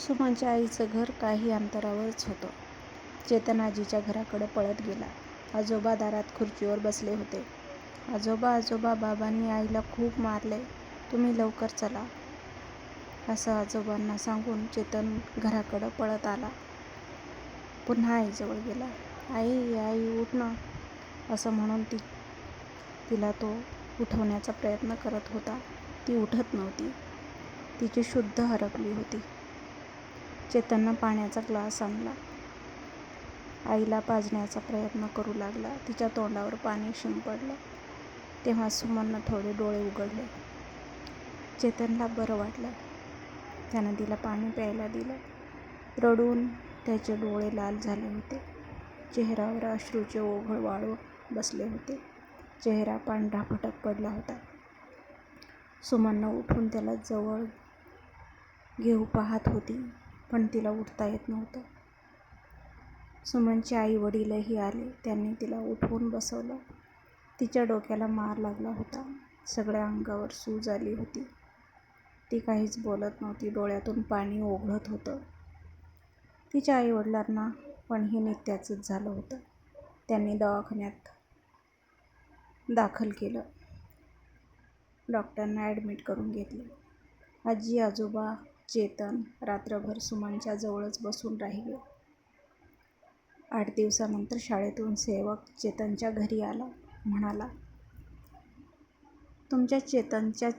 सुमनच्या आईचं घर काही अंतरावरच होतं. चेतन आजीच्या घराकडे पळत गेला. आजोबा दारात खुर्चीवर बसले होते. आजोबा आजोबा बाबांनी आईला खूप मारले तुम्ही लवकर चला. असं आजोबांना सांगून चेतन घराकडं पळत आला. पुन्हा आईजवळ गेला. आई आई उठ ना असं म्हणून ती तिला तो उठवण्याचा प्रयत्न करत होता. ती उठत नव्हती. तिची शुद्ध हरपली होती. चेतननं पाण्याचा ग्लास आणला. आईला पाजण्याचा प्रयत्न करू लागला. तिच्या तोंडावर पाणी शिंपडलं. तेव्हा सुमननं थोडे डोळे उघडले. चेतनला बरं वाटलं. त्यानं तिला पाणी प्यायला दिलं. रडून त्याचे डोळे लाल झाले होते. चेहऱ्यावर अश्रूचे ओघळ वाळून बसले होते. चेहरा पांढरा फटक पडला होता. सुमननं उठून त्याला जवळ घेऊ पाहत होती. पण तिला उठता येत नव्हतं. सुमनचे आई वडीलही आले. त्यांनी तिला उठवून बसवलं. तिच्या डोक्याला मार लागला होता. सगळ्या अंगावर सूज आली होती. ती काहीच बोलत नव्हती. डोळ्यातून पाणी ओघळत होतं. तिच्या आईवडिलांना पण हे नित्याचंच झालं होतं. त्यांनी दवाखान्यात दाखल केलं. डॉक्टरांना ॲडमिट करून घेतलं. आजी आजोबा चेतन रात्रभर सुमनच्या जवळच बसून राहिले. आठ दिवसानंतर शाळेतून सेवक चेतनच्या घरी आला. म्हणाला, तुमच्या चेतनच्या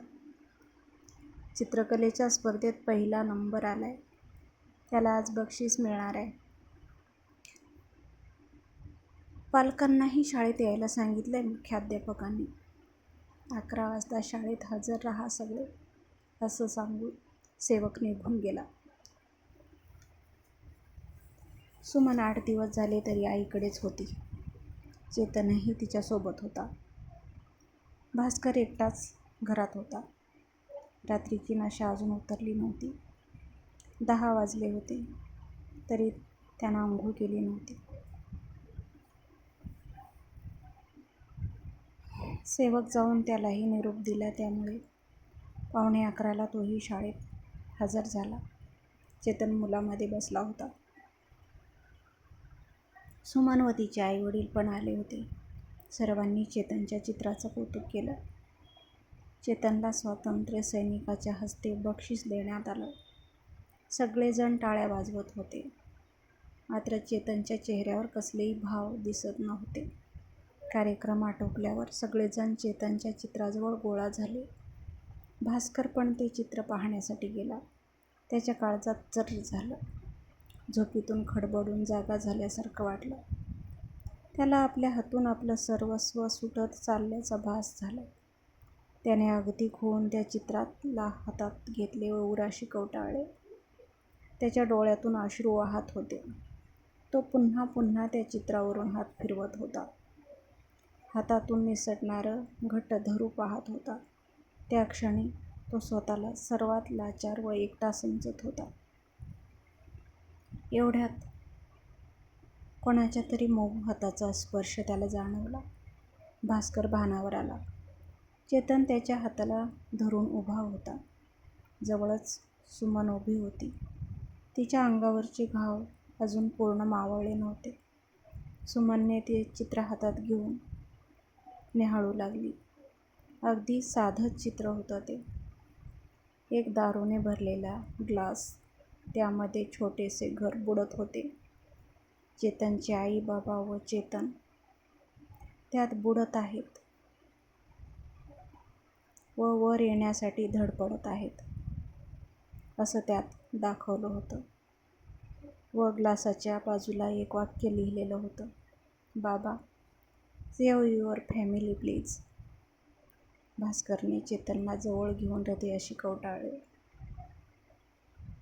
चित्रकलेच्या स्पर्धेत पहिला नंबर आला आहे त्याला आज बक्षीस मिळणार आहे. पालकांनाही शाळेत यायला सांगितलं आहे मुख्याध्यापकांनी. अकरा वाजता शाळेत हजर राहा सगळे असं सांगून सेवक निघून गेला. सुमन आठ दिवस झाले तरी आईकडेच होती. चेतनही तिच्यासोबत होता. भास्कर एकटाच घरात होता. रात्रीची नशा अजून उतरली नव्हती. दहा वाजले होते तरी त्यानं आंघोळ केली नव्हती. सेवक जाऊन त्यालाही निरोप दिला त्यामुळे पावणे अकराला तोही शाळेत हजर झाला. चेतन मुलामध्ये बसला होता. सुमानवतीचे आईवडील आई वडील पण आले होते. सर्वांनी चेतनच्या चित्राचं कौतुक केलं. चेतनला स्वातंत्र्य सैनिकाच्या हस्ते बक्षीस देण्यात आलं. सगळेजण टाळ्या वाजवत होते. मात्र चेतनच्या चेहऱ्यावर कसलेही भाव दिसत नव्हते. कार्यक्रम आटोपल्यावर सगळेजण चेतनच्या चित्राजवळ गोळा झाले. भास्कर पण ते चित्र पाहण्यासाठी गेला. त्याच्या काळजात जर झालं. झोपेतून खडबडून जागा झाल्यासारखं वाटलं. त्याला आपल्या हातून आपलं सर्वस्व सुटत चालल्याचा भास झाला. त्याने अगदी खून त्या चित्राला हातात घेतले व उराशी कवटाळले. त्याच्या डोळ्यातून अश्रू वाहत होते. तो पुन्हा पुन्हा त्या चित्रावरून हात फिरवत होता. हातातून निसटणारं घट्ट धरू पाहत होता. त्या क्षणी तो स्वतःला सर्वात लाचार व एकटा समजत होता. एवढ्यात कोणाच्या तरी मऊ हाताचा स्पर्श त्याला जाणवला. भास्कर भानावर आला. चेतन त्याच्या हाताला धरून उभा होता. जवळच सुमन उभी होती. तिच्या अंगावरचे घाव अजून पूर्ण मावळले नव्हते. सुमनने ते चित्र हातात घेऊन निहाळू लागली. अगदी साधंच चित्र होतं ते. एक दारूने भरलेला ग्लास. त्यामध्ये छोटेसे घर बुडत होते. चेतनचे आई बाबा व चेतन त्यात बुडत आहेत व वर येण्यासाठी धडपडत आहेत असं त्यात दाखवलं होतं. व ग्लासाच्या बाजूला एक वाक्य लिहिलेलं होतं, बाबा, सेव्ह युअर फॅमिली प्लीज. भास्करने चेतनला जवळ घेऊन हृदयाशी कवटाळले.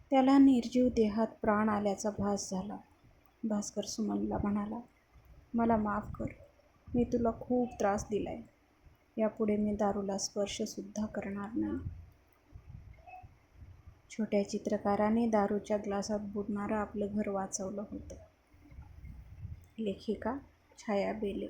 त्याला निर्जीव देहात प्राण आल्याचा भास झाला. भास्कर सुमनला म्हणाला, मला माफ कर. मी तुला खूप त्रास दिलाय. यापुढे मी दारूला स्पर्शसुद्धा करणार नाही. छोट्या चित्रकाराने दारूच्या ग्लासात बुडणारं आपलं घर वाचवलं होतं. लेखिका छाया बेले